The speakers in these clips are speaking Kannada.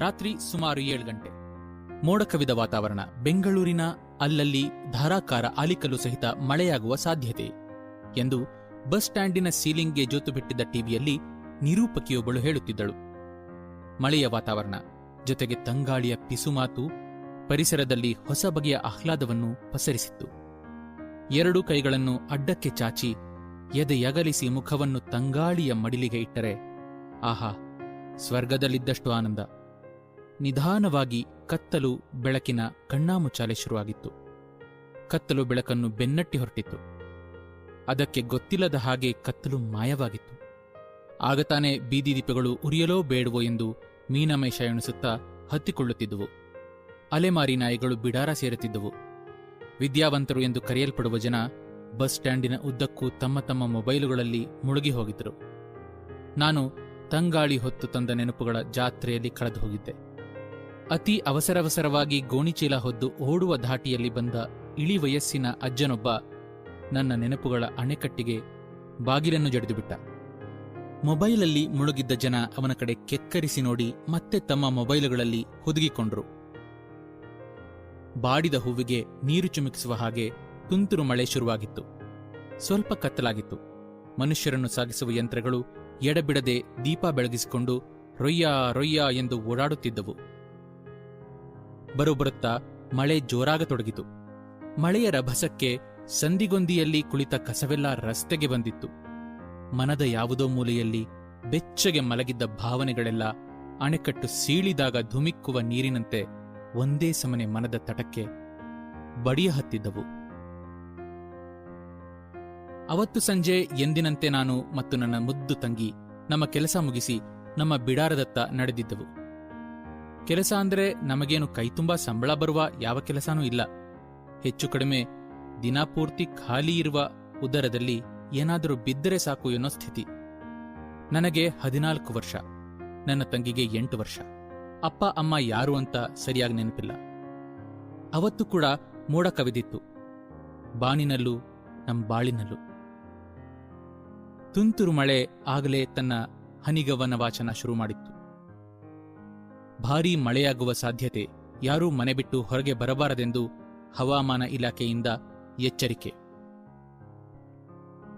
ರಾತ್ರಿ ಸುಮಾರು ಏಳು ಗಂಟೆ. ಮೋಡ ಕವಿದ ವಾತಾವರಣ ಬೆಂಗಳೂರಿನ ಅಲ್ಲಲ್ಲಿ ಧಾರಾಕಾರ ಆಲಿಕಲ್ಲು ಸಹಿತ ಮಳೆಯಾಗುವ ಸಾಧ್ಯತೆ ಎಂದು ಬಸ್ ಸ್ಟ್ಯಾಂಡಿನ ಸೀಲಿಂಗ್ಗೆ ಜೋತು ಬಿಟ್ಟಿದ್ದ ಟಿವಿಯಲ್ಲಿ ನಿರೂಪಕಿಯೊಬ್ಬಳು ಹೇಳುತ್ತಿದ್ದಳು. ಮಳೆಯ ವಾತಾವರಣ, ಜೊತೆಗೆ ತಂಗಾಳಿಯ ಪಿಸುಮಾತು ಪರಿಸರದಲ್ಲಿ ಹೊಸ ಬಗೆಯ ಆಹ್ಲಾದವನ್ನು ಪಸರಿಸಿತ್ತು. ಎರಡು ಕೈಗಳನ್ನು ಅಡ್ಡಕ್ಕೆ ಚಾಚಿ ಎದೆಯಗಲಿಸಿ ಮುಖವನ್ನು ತಂಗಾಳಿಯ ಮಡಿಲಿಗೆ ಇಟ್ಟರೆ, ಆಹಾ, ಸ್ವರ್ಗದಲ್ಲಿದ್ದಷ್ಟು ಆನಂದ. ನಿಧಾನವಾಗಿ ಕತ್ತಲು ಬೆಳಕಿನ ಕಣ್ಣಾಮುಚ್ಚಾಲೆ ಶುರುವಾಗಿತ್ತು. ಕತ್ತಲು ಬೆಳಕನ್ನು ಬೆನ್ನಟ್ಟಿ ಹೊರಟಿತ್ತು. ಅದಕ್ಕೆ ಗೊತ್ತಿಲ್ಲದ ಹಾಗೆ ಕತ್ತಲು ಮಾಯವಾಗಿತ್ತು. ಆಗತಾನೆ ಬೀದಿ ದೀಪಗಳು ಉರಿಯಲೋ ಬೇಡವೋ ಎಂದು ಮೀನಮೇಷ ಎಣಿಸುತ್ತಾ ಹತ್ತಿಕೊಳ್ಳುತ್ತಿದ್ದುವು. ಅಲೆಮಾರಿ ನಾಯಿಗಳು ಬಿಡಾರ ಸೇರುತ್ತಿದ್ದುವು. ವಿದ್ಯಾವಂತರು ಎಂದು ಕರೆಯಲ್ಪಡುವ ಜನ ಬಸ್ ಸ್ಟ್ಯಾಂಡಿನ ಉದ್ದಕ್ಕೂ ತಮ್ಮ ತಮ್ಮ ಮೊಬೈಲುಗಳಲ್ಲಿ ಮುಳುಗಿ ಹೋಗಿದ್ದರು. ನಾನು ತಂಗಾಳಿ ಹೊತ್ತು ತಂದ ನೆನಪುಗಳ ಜಾತ್ರೆಯಲ್ಲಿ ಕಳೆದು ಹೋಗಿದ್ದೆ ಅತಿ ಅವಸರವಸರವಾಗಿ ಗೋಣಿಚೀಲ ಹೊದ್ದು ಓಡುವ ಧಾಟಿಯಲ್ಲಿ ಬಂದ ಇಳಿ ವಯಸ್ಸಿನ ಅಜ್ಜನೊಬ್ಬ ನನ್ನ ನೆನಪುಗಳ ಅಣೆಕಟ್ಟಿಗೆ ಬಾಗಿಲನ್ನು ಜಡಿದುಬಿಟ್ಟ. ಮೊಬೈಲಲ್ಲಿ ಮುಳುಗಿದ್ದ ಜನ ಅವನ ಕಡೆ ಕೆಕ್ಕರಿಸಿ ನೋಡಿ ಮತ್ತೆ ತಮ್ಮ ಮೊಬೈಲುಗಳಲ್ಲಿ ಹುದುಗಿಕೊಂಡ್ರು. ಬಾಡಿದ ಹೂವಿಗೆ ನೀರು ಚುಮುಕಿಸುವ ಹಾಗೆ ತುಂತುರು ಮಳೆ ಶುರುವಾಗಿತ್ತು. ಸ್ವಲ್ಪ ಕತ್ತಲಾಗಿತ್ತು. ಮನುಷ್ಯರನ್ನು ಸಾಗಿಸುವ ಯಂತ್ರಗಳು ಎಡಬಿಡದೆ ದೀಪ ಬೆಳಗಿಸಿಕೊಂಡು ರೊಯ್ಯ ರೊಯ್ಯ ಎಂದು ಓಡಾಡುತ್ತಿದ್ದವು. ಬರುಬರುತ್ತಾ ಮಳೆ ಜೋರಾಗತೊಡಗಿತು. ಮಳೆಯ ರಭಸಕ್ಕೆ ಸಂದಿಗೊಂದಿಯಲ್ಲಿ ಕುಳಿತ ಕಸವೆಲ್ಲ ರಸ್ತೆಗೆ ಬಂದಿತ್ತು. ಮನದ ಯಾವುದೋ ಮೂಲೆಯಲ್ಲಿ ಬೆಚ್ಚಗೆ ಮಲಗಿದ್ದ ಭಾವನೆಗಳೆಲ್ಲ ಅಣೆಕಟ್ಟು ಸೀಳಿದಾಗ ಧುಮಿಕ್ಕುವ ನೀರಿನಂತೆ ಒಂದೇ ಸಮನೆ ಮನದ ತಟಕ್ಕೆ ಬಡಿಯ ಹತ್ತಿದ್ದವು. ಅವತ್ತು ಸಂಜೆ ಎಂದಿನಂತೆ ನಾನು ಮತ್ತು ನನ್ನ ಮುದ್ದು ತಂಗಿ ನಮ್ಮ ಕೆಲಸ ಮುಗಿಸಿ ನಮ್ಮ ಬಿಡಾರದತ್ತ ನಡೆದಿದ್ದೆವು. ಕೆಲಸ ಅಂದ್ರೆ ನಮಗೇನು ಕೈತುಂಬಾ ಸಂಬಳ ಬರುವ ಯಾವ ಕೆಲಸನೂ ಇಲ್ಲ. ಹೆಚ್ಚು ಕಡಿಮೆ ದಿನಾಪೂರ್ತಿ ಖಾಲಿ ಇರುವ ಉದರದಲ್ಲಿ ಏನಾದರೂ ಬಿದ್ದರೆ ಸಾಕು ಎನ್ನೋ ಸ್ಥಿತಿ. ನನಗೆ ಹದಿನಾಲ್ಕು ವರ್ಷ, ನನ್ನ ತಂಗಿಗೆ ಎಂಟು ವರ್ಷ, ಅಪ್ಪ, ಅಮ್ಮ ಯಾರು ಅಂತ ಸರಿಯಾಗಿ ನೆನಪಿಲ್ಲ. ಅವತ್ತು ಕೂಡ ಮೋಡ ಕವಿದಿತ್ತು, ಬಾನಿನಲ್ಲೂ ನಮ್ಮ ಬಾಳಿನಲ್ಲೂ. ತುಂತುರು ಮಳೆ ಆಗಲೇ ತನ್ನ ಹನಿಗವನ ವಾಚನ ಶುರು ಮಾಡಿತ್ತು. ಭಾರೀ ಮಳೆಯಾಗುವ ಸಾಧ್ಯತೆ ಯಾರೂ ಮನೆ ಬಿಟ್ಟು ಹೊರಗೆ ಬರಬಾರದೆಂದು ಹವಾಮಾನ ಇಲಾಖೆಯಿಂದ ಎಚ್ಚರಿಕೆ.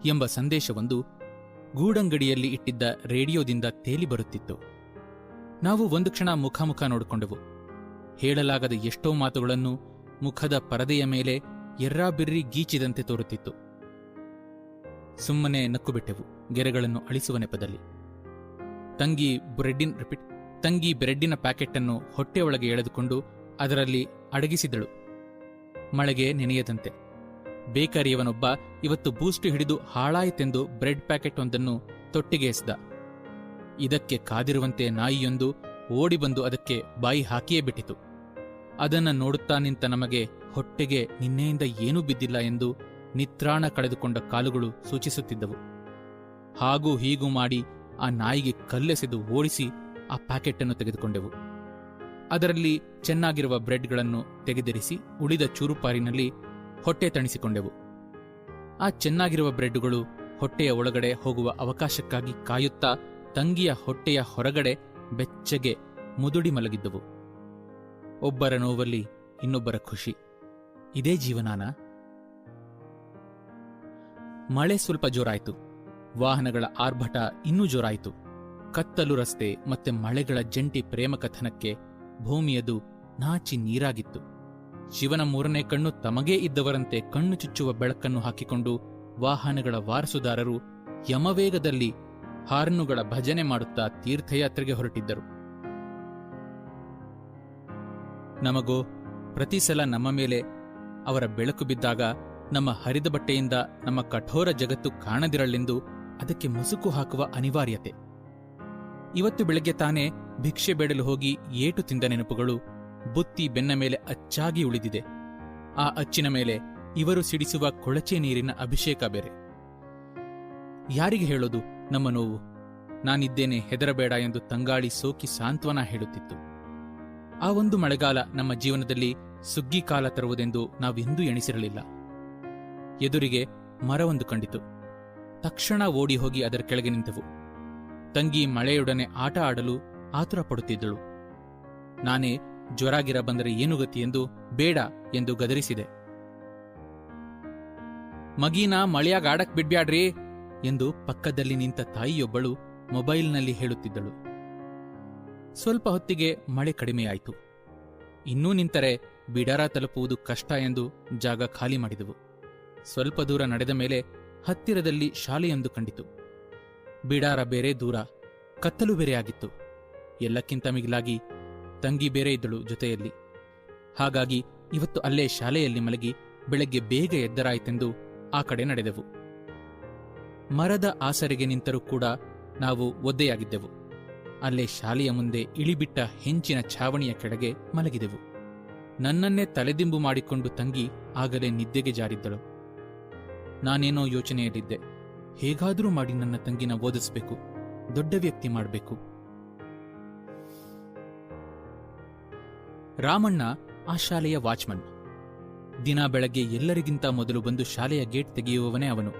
ಎಂಬ ಸಂದೇಶವೊಂದು ಗೂಡಂಗಡಿಯಲ್ಲಿ ಇಟ್ಟಿದ್ದ ರೇಡಿಯೋದಿಂದ ತೇಲಿ ಬರುತ್ತಿತ್ತು. ನಾವು ಒಂದು ಕ್ಷಣ ಮುಖಾಮುಖ ನೋಡಿಕೊಂಡೆವು. ಹೇಳಲಾಗದ ಎಷ್ಟೋ ಮಾತುಗಳನ್ನು ಮುಖದ ಪರದೆಯ ಮೇಲೆ ಎರ್ರಾಬಿರ್ರಿ ಗೀಚಿದಂತೆ ತೋರುತ್ತಿತ್ತು. ಸುಮ್ಮನೆ ನಕ್ಕುಬಿಟ್ಟೆವು ಗೆರೆಗಳನ್ನು ಅಳಿಸುವ ನೆಪದಲ್ಲಿ. ತಂಗಿ ಬ್ರೆಡ್ಡಿನ್ ರಿಪೀಟ್ ತಂಗಿ ಬ್ರೆಡ್ಡಿನ ಪ್ಯಾಕೆಟ್ ಅನ್ನು ಹೊಟ್ಟೆಯೊಳಗೆ ಎಳೆದುಕೊಂಡು ಅದರಲ್ಲಿ ಅಡಗಿಸಿದಳು. ಮಳೆಗೆ ನೆನೆಯದಂತೆ. ಬೇಕರಿಯವನೊಬ್ಬ ಇವತ್ತು ಬೂಸ್ಟ್ ಹಿಡಿದು ಹಾಳಾಯಿತೆಂದು ಬ್ರೆಡ್ ಪ್ಯಾಕೆಟ್ ಒಂದನ್ನು ತೊಟ್ಟಿಗೆ ಎಸೆದ. ಇದಕ್ಕೆ ಕಾದಿರುವಂತೆ ನಾಯಿಯೊಂದು ಓಡಿಬಂದು ಅದಕ್ಕೆ ಬಾಯಿ ಹಾಕಿಯೇ ಬಿಟ್ಟಿತು. ಅದನ್ನ ನೋಡುತ್ತಾ ನಿಂತ ನಮಗೆ ಹೊಟ್ಟೆಗೆ ನಿನ್ನೆಯಿಂದ ಏನೂ ಬಿದ್ದಿಲ್ಲ ಎಂದು ನಿತ್ರಾಣ ಕಳೆದುಕೊಂಡ ಕಾಲುಗಳು ಸೂಚಿಸುತ್ತಿದ್ದವು. ಹಾಗೂ ಹೀಗೂ ಮಾಡಿ ಆ ನಾಯಿಗೆ ಕಲ್ಲೆಸೆದು ಓಡಿಸಿ ಆ ಪ್ಯಾಕೆಟ್ ಅನ್ನು ತೆಗೆದುಕೊಂಡೆವು. ಅದರಲ್ಲಿ ಚೆನ್ನಾಗಿರುವ ಬ್ರೆಡ್ಗಳನ್ನು ತೆಗೆದಿರಿಸಿ ಉಳಿದ ಚೂರುಪಾರಿನಲ್ಲಿ ಹೊಟ್ಟೆ ತಣಿಸಿಕೊಂಡೆವು. ಆ ಚೆನ್ನಾಗಿರುವ ಬ್ರೆಡ್ಗಳು ಹೊಟ್ಟೆಯ ಒಳಗಡೆ ಹೋಗುವ ಅವಕಾಶಕ್ಕಾಗಿ ಕಾಯುತ್ತಾ ತಂಗಿಯ ಹೊಟ್ಟೆಯ ಹೊರಗಡೆ ಬೆಚ್ಚಗೆ ಮುದುಡಿ ಮಲಗಿದ್ದವು. ಒಬ್ಬರ ನೋವಲ್ಲಿ ಇನ್ನೊಬ್ಬರ ಖುಷಿ. ಇದೇ ಜೀವನಾನ? ಮಳೆ ಸ್ವಲ್ಪ ಜೋರಾಯಿತು. ವಾಹನಗಳ ಆರ್ಭಟ ಇನ್ನೂ ಜೋರಾಯಿತು. ಕತ್ತಲು ರಸ್ತೆ ಮತ್ತೆ ಮಳೆಗಳ ಜಂಟಿ ಪ್ರೇಮಕಥನಕ್ಕೆ ಭೂಮಿಯದು ನಾಚಿ ನೀರಾಗಿತ್ತು. ಶಿವನ ಮೂರನೇ ಕಣ್ಣು ತಮಗೇ ಇದ್ದವರಂತೆ ಕಣ್ಣು ಚುಚ್ಚುವ ಬೆಳಕನ್ನು ಹಾಕಿಕೊಂಡು ವಾಹನಗಳ ವಾರಸುದಾರರು ಯಮವೇಗದಲ್ಲಿ ಹಾರ್ನುಗಳ ಭಜನೆ ಮಾಡುತ್ತಾ ತೀರ್ಥಯಾತ್ರೆಗೆ ಹೊರಟಿದ್ದರು. ನಮಗೋ, ಪ್ರತಿ ಸಲ ನಮ್ಮ ಮೇಲೆ ಅವರ ಬೆಳಕು ಬಿದ್ದಾಗ ನಮ್ಮ ಹರಿದ ಬಟ್ಟೆಯಿಂದ ನಮ್ಮ ಕಠೋರ ಜಗತ್ತು ಕಾಣದಿರಲೆಂದು ಅದಕ್ಕೆ ಮುಸುಕು ಹಾಕುವ ಅನಿವಾರ್ಯತೆ. ಇವತ್ತು ಬೆಳಗ್ಗೆ ತಾನೇ ಭಿಕ್ಷೆ ಬೇಡಲು ಹೋಗಿ ಏಟು ತಿಂದ ನೆನಪುಗಳು ಬುತ್ತಿ ಬೆನ್ನ ಮೇಲೆ ಅಚ್ಚಾಗಿ ಉಳಿದಿದೆ. ಆ ಅಚ್ಚಿನ ಮೇಲೆ ಇವರು ಸಿಡಿಸುವ ಕೊಳಚೆ ನೀರಿನ ಅಭಿಷೇಕ ಬೇರೆ. ಯಾರಿಗೆ ಹೇಳೋದು ನಮ್ಮ ನೋವು? ನಾನಿದ್ದೇನೆ ಹೆದರಬೇಡ ಎಂದು ತಂಗಾಳಿ ಸೋಕಿ ಸಾಂತ್ವನ ಹೇಳುತ್ತಿತ್ತು. ಆ ಒಂದು ಮಳೆಗಾಲ ನಮ್ಮ ಜೀವನದಲ್ಲಿ ಸುಗ್ಗಿ ಕಾಲ ತರುವುದೆಂದು ನಾವೆಂದೂ ಎಣಿಸಿರಲಿಲ್ಲ. ಎದುರಿಗೆ ಮರವೊಂದು ಕಂಡಿತು. ತಕ್ಷಣ ಓಡಿ ಹೋಗಿ ಅದರ ಕೆಳಗೆ ನಿಂತೆವು. ತಂಗಿ ಮಳೆಯೊಡನೆ ಆಟ ಆಡಲು ಆತುರ ಪಡುತ್ತಿದ್ದಳು ನಾನೇ ಜ್ವರಾಗಿರ ಬಂದರೆ ಏನು ಗತಿ ಎಂದು ಬೇಡ ಎಂದು ಗದರಿಸಿದೆ. ಮಗೀನ ಮಳೆಯಾಗ ಆಡಕ್ ಬಿಡ್ಬ್ಯಾಡ್ರಿ ಎಂದು ಪಕ್ಕದಲ್ಲಿ ನಿಂತ ತಾಯಿಯೊಬ್ಬಳು ಮೊಬೈಲ್ನಲ್ಲಿ ಹೇಳುತ್ತಿದ್ದಳು. ಸ್ವಲ್ಪ ಹೊತ್ತಿಗೆ ಮಳೆ ಕಡಿಮೆಯಾಯಿತು. ಇನ್ನೂ ನಿಂತರೆ ಬಿಡಾರ ತಲುಪುವುದು ಕಷ್ಟ ಎಂದು ಜಾಗ ಖಾಲಿ ಮಾಡಿದವು. ಸ್ವಲ್ಪ ದೂರ ನಡೆದ ಮೇಲೆ ಹತ್ತಿರದಲ್ಲಿ ಶಾಲೆಯೊಂದು ಕಂಡಿತು. ಬಿಡಾರ ಬೇರೆ ದೂರ, ಕತ್ತಲು ಬೇರೆಯಾಗಿತ್ತು. ಎಲ್ಲಕ್ಕಿಂತ ಮಿಗಿಲಾಗಿ ತಂಗಿ ಬೇರೆ ಇದ್ದಳು ಜೊತೆಯಲ್ಲಿ. ಹಾಗಾಗಿ ಇವತ್ತು ಅಲ್ಲೇ ಶಾಲೆಯಲ್ಲಿ ಮಲಗಿ ಬೆಳಗ್ಗೆ ಬೇಗ ಎದ್ದರಾಯಿತೆಂದು ಆ ಕಡೆ ನಡೆದೆವು. ಮರದ ಆಸರೆಗೆ ನಿಂತರೂ ಕೂಡ ನಾವು ಒದ್ದೆಯಾಗಿದ್ದೆವು. ಅಲ್ಲೇ ಶಾಲೆಯ ಮುಂದೆ ಇಳಿಬಿಟ್ಟ ಹೆಂಚಿನ ಛಾವಣಿಯ ಕೆಳಗೆ ಮಲಗಿದೆವು. ನನ್ನನ್ನೇ ತಲೆದಿಂಬು ಮಾಡಿಕೊಂಡು ತಂಗಿ ಆಗಲೇ ನಿದ್ದೆಗೆ ಜಾರಿದ್ದಳು. ನಾನೇನೋ ಯೋಚನೆಯಲ್ಲಿದ್ದೆ. ಹೇಗಾದರೂ ಮಾಡಿ ನನ್ನ ತಂಗಿನ ಓದಿಸ್ಬೇಕು, ದೊಡ್ಡ ವ್ಯಕ್ತಿ ಮಾಡಬೇಕು. ರಾಮಣ್ಣ ಆ ಶಾಲೆಯ ವಾಚ್ಮನ್. ದಿನ ಬೆಳಗ್ಗೆ ಎಲ್ಲರಿಗಿಂತ ಮೊದಲು ಬಂದು ಶಾಲೆಯ ಗೇಟ್ ತೆಗೆಯುವವನೇ ಅವನು.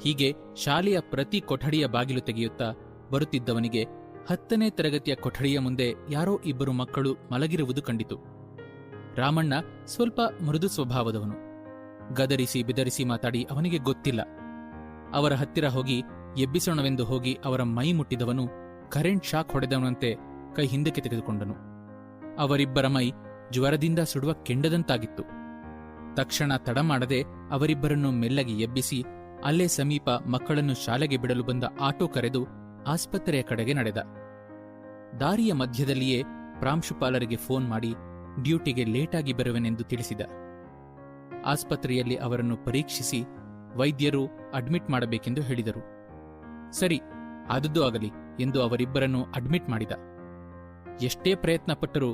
ಹೀಗೆ ಶಾಲೆಯ ಪ್ರತಿ ಕೊಠಡಿಯ ಬಾಗಿಲು ತೆಗೆಯುತ್ತಾ ಬರುತ್ತಿದ್ದವನಿಗೆ ಹತ್ತನೇ ತರಗತಿಯ ಕೊಠಡಿಯ ಮುಂದೆ ಯಾರೋ ಇಬ್ಬರು ಮಕ್ಕಳು ಮಲಗಿರುವುದು ಕಂಡಿತು. ರಾಮಣ್ಣ ಸ್ವಲ್ಪ ಮೃದು ಸ್ವಭಾವದವನು. ಗದರಿಸಿ ಬೆದರಿಸಿ ಮಾತಾಡಿ ಅವನಿಗೆ ಗೊತ್ತಿಲ್ಲ. ಅವರ ಹತ್ತಿರ ಹೋಗಿ ಎಬ್ಬಿಸೋಣವೆಂದು ಹೋಗಿ ಅವರ ಮೈ ಮುಟ್ಟಿದವನು ಕರೆಂಟ್ ಶಾಕ್ ಹೊಡೆದವನಂತೆ ಕೈ ಹಿಂದಕ್ಕೆ ತೆಗೆದುಕೊಂಡನು. ಅವರಿಬ್ಬರ ಮೈ ಜ್ವರದಿಂದ ಸುಡುವ ಕೆಂಡದಂತಾಗಿತ್ತು. ತಕ್ಷಣ ತಡ ಮಾಡದೆ ಅವರಿಬ್ಬರನ್ನು ಮೆಲ್ಲಗೆ ಎಬ್ಬಿಸಿ ಅಲ್ಲೇ ಸಮೀಪ ಮಕ್ಕಳನ್ನು ಶಾಲೆಗೆ ಬಿಡಲು ಬಂದ ಆಟೋ ಕರೆದು ಆಸ್ಪತ್ರೆಯ ಕಡೆಗೆ ನಡೆದ. ದಾರಿಯ ಮಧ್ಯದಲ್ಲಿಯೇ ಪ್ರಾಂಶುಪಾಲರಿಗೆ ಫೋನ್ ಮಾಡಿ ಡ್ಯೂಟಿಗೆ ಲೇಟಾಗಿ ಬರುವೆನೆಂದು ತಿಳಿಸಿದ. ಆಸ್ಪತ್ರೆಯಲ್ಲಿ ಅವರನ್ನು ಪರೀಕ್ಷಿಸಿ ವೈದ್ಯರು ಅಡ್ಮಿಟ್ ಮಾಡಬೇಕೆಂದು ಹೇಳಿದರು. ಸರಿ, ಆದದ್ದು ಆಗಲಿ ಎಂದು ಅವರಿಬ್ಬರನ್ನು ಅಡ್ಮಿಟ್ ಮಾಡಿದ. ಎಷ್ಟೇ ಪ್ರಯತ್ನ ಪಟ್ಟರೂ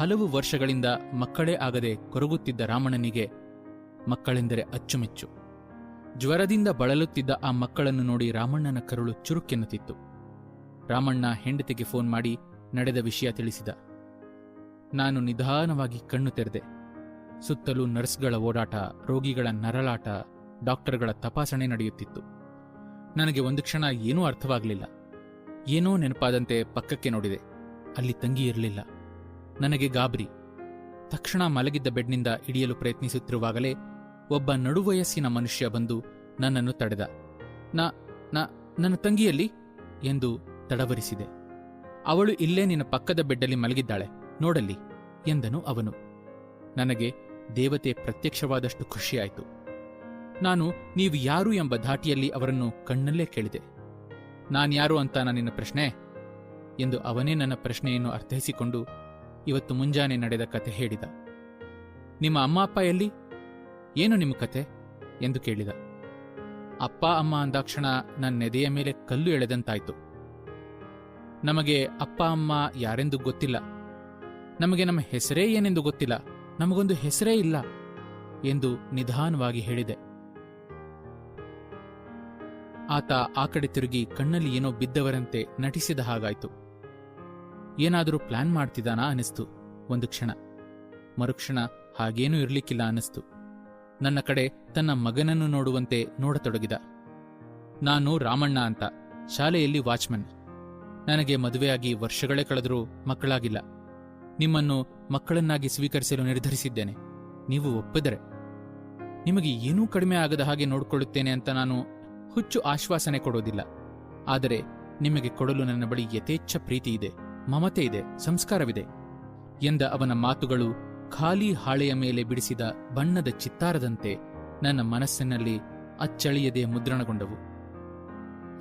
ಹಲವು ವರ್ಷಗಳಿಂದ ಮಕ್ಕಳೇ ಆಗದೆ ಕೊರಗುತ್ತಿದ್ದ ರಾಮಣ್ಣನಿಗೆ ಮಕ್ಕಳೆಂದರೆ ಅಚ್ಚುಮೆಚ್ಚು. ಜ್ವರದಿಂದ ಬಳಲುತ್ತಿದ್ದ ಆ ಮಕ್ಕಳನ್ನು ನೋಡಿ ರಾಮಣ್ಣನ ಕರುಳು ಚುರುಕೆನ್ನುತ್ತಿತ್ತು. ರಾಮಣ್ಣ ಹೆಂಡತಿಗೆ ಫೋನ್ ಮಾಡಿ ನಡೆದ ವಿಷಯ ತಿಳಿಸಿದ. ನಾನು ನಿಧಾನವಾಗಿ ಕಣ್ಣು ತೆರೆದೆ. ಸುತ್ತಲೂ ನರ್ಸ್ಗಳ ಓಡಾಟ, ರೋಗಿಗಳ ನರಳಾಟ ಡಾಕ್ಟರ್ಗಳ ತಪಾಸಣೆ ನಡೆಯುತ್ತಿತ್ತು. ನನಗೆ ಒಂದು ಕ್ಷಣ ಏನೂ ಅರ್ಥವಾಗಲಿಲ್ಲ. ಏನೋ ನೆನಪಾದಂತೆ ಪಕ್ಕಕ್ಕೆ ನೋಡಿದೆ. ಅಲ್ಲಿ ತಂಗಿ ಇರಲಿಲ್ಲ. ನನಗೆ ಗಾಬರಿ. ತಕ್ಷಣ ಮಲಗಿದ್ದ ಬೆಡ್ನಿಂದ ಇಡಿಯಲು ಪ್ರಯತ್ನಿಸುತ್ತಿರುವಾಗಲೇ ಒಬ್ಬ ನಡುವಯಸ್ಸಿನ ಮನುಷ್ಯ ಬಂದು ನನ್ನನ್ನು ತಡೆದ. ನ, ನಾ, ನನ್ನ ತಂಗಿಯಲ್ಲಿ? ಎಂದು ತಡವರಿಸಿದೆ. ಅವಳು ಇಲ್ಲೇ ನಿನ್ನ ಪಕ್ಕದ ಬೆಡ್ಡಲ್ಲಿ ಮಲಗಿದ್ದಾಳೆ. ನೋಡಲ್ಲಿ, ಎಂದನು ಅವನು. ನನಗೆ ದೇವತೆ ಪ್ರತ್ಯಕ್ಷವಾದಷ್ಟು ಖುಷಿಯಾಯಿತು. ನಾನು ನೀವು ಯಾರು ಎಂಬ ಧಾಟಿಯಲ್ಲಿ ಅವರನ್ನು ಕಣ್ಣಲ್ಲೇ ಕೇಳಿದೆ. ನಾನ್ಯಾರು ಅಂತ ನನ್ನ ಪ್ರಶ್ನೆ ಎಂದು ಅವನೇ ನನ್ನ ಪ್ರಶ್ನೆಯನ್ನು ಅರ್ಥೈಸಿಕೊಂಡು ಇವತ್ತು ಮುಂಜಾನೆ ನಡೆದ ಕತೆ ಹೇಳಿದ. ನಿಮ್ಮ ಅಮ್ಮ ಅಪ್ಪ ಎಲ್ಲಿ? ಏನು ನಿಮ್ಮ ಕತೆ? ಎಂದು ಕೇಳಿದ. ಅಪ್ಪ ಅಮ್ಮ ಅಂದಾಕ್ಷಣ ನನ್ನ ನೆದೆಯ ಮೇಲೆ ಕಲ್ಲು ಎಳೆದಂತಾಯ್ತು. ನಮಗೆ ಅಪ್ಪ ಅಮ್ಮ ಯಾರೆಂದು ಗೊತ್ತಿಲ್ಲ. ನಮಗೆ ನಮ್ಮ ಹೆಸರೇ ಏನೆಂದು ಗೊತ್ತಿಲ್ಲ. ನಮಗೊಂದು ಹೆಸರೇ ಇಲ್ಲ ಎಂದು ನಿಧಾನವಾಗಿ ಹೇಳಿದೆ. ಆತ ಆ ಕಡೆ ತಿರುಗಿ ಕಣ್ಣಲ್ಲಿ ಏನೋ ಬಿದ್ದವರಂತೆ ನಟಿಸಿದ ಹಾಗಾಯ್ತು. ಏನಾದರೂ ಪ್ಲಾನ್ ಮಾಡ್ತಿದ್ದಾನಾ ಅನಿಸ್ತು ಒಂದು ಕ್ಷಣ. ಮರುಕ್ಷಣ ಹಾಗೇನೂ ಇರ್ಲಿಕ್ಕಿಲ್ಲ ಅನಿಸ್ತು ನನ್ನ ಕಡೆ ತನ್ನ ಮಗನನ್ನು ನೋಡುವಂತೆ ನೋಡತೊಡಗಿದ. ನಾನು ರಾಮಣ್ಣ ಅಂತ. ಶಾಲೆಯಲ್ಲಿ ವಾಚ್ಮನ್ ನನಗೆ ಮದುವೆಯಾಗಿ ವರ್ಷಗಳೇ ಕಳೆದರೂ ಮಕ್ಕಳಾಗಿಲ್ಲ. ನಿಮ್ಮನ್ನು ಮಕ್ಕಳನ್ನಾಗಿ ಸ್ವೀಕರಿಸಲು ನಿರ್ಧರಿಸಿದ್ದೇನೆ. ನೀವು ಒಪ್ಪಿದರೆ. ನಿಮಗೆ ಏನೂ ಕಡಿಮೆ ಆಗದ ಹಾಗೆ ನೋಡಿಕೊಳ್ಳುತ್ತೇನೆ ಅಂತ ನಾನು ಹುಚ್ಚು ಆಶ್ವಾಸನೆ ಕೊಡೋದಿಲ್ಲ. ಆದರೆ ನಿಮಗೆ ಕೊಡಲು ನನ್ನ ಬಳಿ ಯಥೇಚ್ಛ ಪ್ರೀತಿ ಇದೆ, ಮಮತೆ ಇದೆ, ಸಂಸ್ಕಾರವಿದೆ ಎಂದ ಅವನ ಮಾತುಗಳು ಖಾಲಿ ಹಾಳೆಯ ಮೇಲೆ ಬಿಡಿಸಿದ ಬಣ್ಣದ ಚಿತ್ತಾರದಂತೆ ನನ್ನ ಮನಸ್ಸಿನಲ್ಲಿ ಅಚ್ಚಳಿಯದೆ ಮುದ್ರಣಗೊಂಡವು.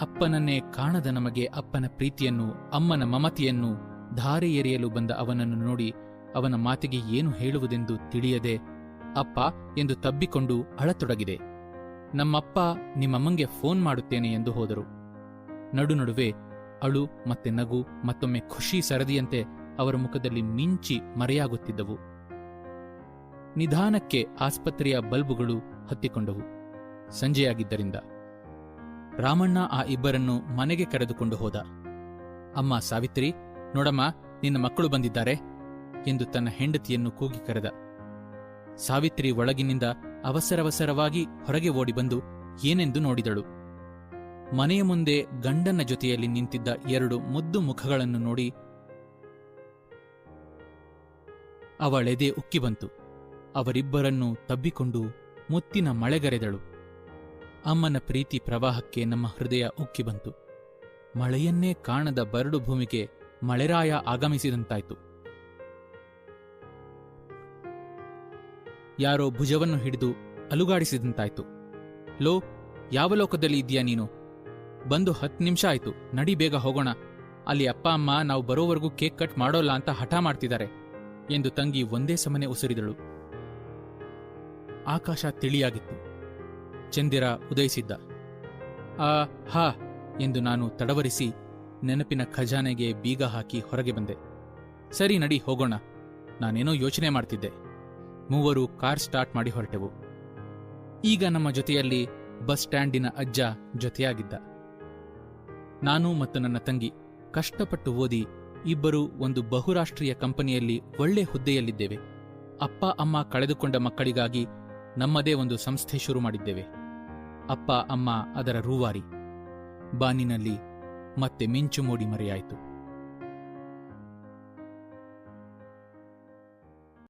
ಅಪ್ಪನನ್ನೇ ಕಾಣದ ನಮಗೆ ಅಪ್ಪನ ಪ್ರೀತಿಯನ್ನು, ಅಮ್ಮನ ಮಮತೆಯನ್ನು ಧಾರೆ ಎರೆಯಲು ಬಂದ ಅವನನ್ನು ನೋಡಿ ಅವನ ಮಾತಿಗೆ ಏನು ಹೇಳುವುದೆಂದು ತಿಳಿಯದೆ, ಅಪ್ಪ ಎಂದು ತಬ್ಬಿಕೊಂಡು ಅಳತೊಡಗಿದೆ. ನಮ್ಮಪ್ಪ ನಿಮ್ಮಮ್ಮಂಗೆ ಫೋನ್ ಮಾಡುತ್ತೇನೆ ಎಂದು ಹೋದರು. ನಡು ನಡುವೆ ಅಳು ಮತ್ತೆ ನಗು ಮತ್ತೊಮ್ಮೆ ಖುಷಿ ಸರದಿಯಂತೆ ಅವರ ಮುಖದಲ್ಲಿ ಮಿಂಚಿ ಮರೆಯಾಗುತ್ತಿದ್ದವು. ನಿಧಾನಕ್ಕೆ ಆಸ್ಪತ್ರೆಯ ಬಲ್ಬುಗಳು ಹತ್ತಿಕೊಂಡವು. ಸಂಜೆಯಾಗಿದ್ದರಿಂದ. ರಾಮಣ್ಣ ಆ ಇಬ್ಬರನ್ನು ಮನೆಗೆ ಕರೆದುಕೊಂಡು ಹೋದ. ಅಮ್ಮ ಸಾವಿತ್ರಿ, ನೋಡಮ್ಮ, ನಿನ್ನ ಮಕ್ಕಳು ಬಂದಿದ್ದಾರೆ ಎಂದು ತನ್ನ ಹೆಂಡತಿಯನ್ನು ಕೂಗಿ ಕರೆದ. ಸಾವಿತ್ರಿ ಒಳಗಿನಿಂದ ಅವಸರವಸರವಾಗಿ ಹೊರಗೆ ಓಡಿಬಂದು ಏನೆಂದು ನೋಡಿದಳು. ಮನೆಯ ಮುಂದೆ ಗಂಡನ ಜೊತೆಯಲ್ಲಿ ನಿಂತಿದ್ದ ಎರಡು ಮುದ್ದು ಮುಖಗಳನ್ನು ನೋಡಿ ಅವಳೆದೆ ಉಕ್ಕಿ ಬಂತು. ಅವರಿಬ್ಬರನ್ನು ತಬ್ಬಿಕೊಂಡು ಮುತ್ತಿನ ಮಳೆಗರೆದಳು. ಅಮ್ಮನ ಪ್ರೀತಿ ಪ್ರವಾಹಕ್ಕೆ ನಮ್ಮ ಹೃದಯ ಉಕ್ಕಿ ಬಂತು. ಮಳೆಯನ್ನೇ ಕಾಣದ ಬರಡು ಭೂಮಿಗೆ ಮಳೆರಾಯ ಆಗಮಿಸಿದಂತಾಯ್ತು. ಯಾರೋ ಭುಜವನ್ನು ಹಿಡಿದು ಅಲುಗಾಡಿಸಿದಂತಾಯ್ತು. ಲೋ, ಯಾವ ಲೋಕದಲ್ಲಿ ಇದೆಯಾ ನೀನು? ಬಂದು ಹತ್ತು ನಿಮಿಷ ಆಯ್ತು, ನಡಿ ಬೇಗ ಹೋಗೋಣ. ಅಲ್ಲಿ ಅಪ್ಪ, ಅಮ್ಮ, ನಾವು ಬರೋವರೆಗೂ ಕೇಕ್ ಕಟ್ ಮಾಡೋಲ್ಲ ಅಂತ ಹಠ ಮಾಡ್ತಿದ್ದಾರೆ ಎಂದು ತಂಗಿ ಒಂದೇ ಸಮನೆ ಉಸಿರಿದಳು. ಆಕಾಶ ತಿಳಿಯಾಗಿತ್ತು. ಚಂದಿರ ಉದಯಿಸಿದ್ದ. ಆ, ಹಾ ಎಂದು ನಾನು ತಡವರಿಸಿ ನೆನಪಿನ ಖಜಾನೆಗೆ ಬೀಗ ಹಾಕಿ ಹೊರಗೆ ಬಂದೆ. ಸರಿ, ನಡಿ ಹೋಗೋಣ. ನಾನೇನೋ ಯೋಚನೆ ಮಾಡ್ತಿದ್ದೆ. ಮೂವರು ಕಾರ್ ಸ್ಟಾರ್ಟ್ ಮಾಡಿ ಹೊರಟೆವು. ಈಗ ನಮ್ಮ ಜೊತೆಯಲ್ಲಿ ಬಸ್ ಸ್ಟ್ಯಾಂಡಿನ ಅಜ್ಜ ಜೊತೆಯಾಗಿದ್ದ. ನಾನು ಮತ್ತು ನನ್ನ ತಂಗಿ ಕಷ್ಟಪಟ್ಟು ಓದಿ ಇಬ್ಬರು ಒಂದು ಬಹುರಾಷ್ಟ್ರೀಯ ಕಂಪನಿಯಲ್ಲಿ ಒಳ್ಳೆ ಹುದ್ದೆಯಲ್ಲಿದ್ದೇವೆ. ಅಪ್ಪ, ಅಮ್ಮ ಕಳೆದುಕೊಂಡ ಮಕ್ಕಳಿಗಾಗಿ ನಮ್ಮದೇ ಒಂದು ಸಂಸ್ಥೆ ಶುರು ಮಾಡಿದ್ದೇವೆ. ಅಪ್ಪ, ಅಮ್ಮ ಅದರ ರೂವಾರಿ. ಬಾನಿನಲ್ಲಿ ಮತ್ತೆ ಮಿಂಚು ಮೂಡಿ ಮರೆಯಾಯಿತು.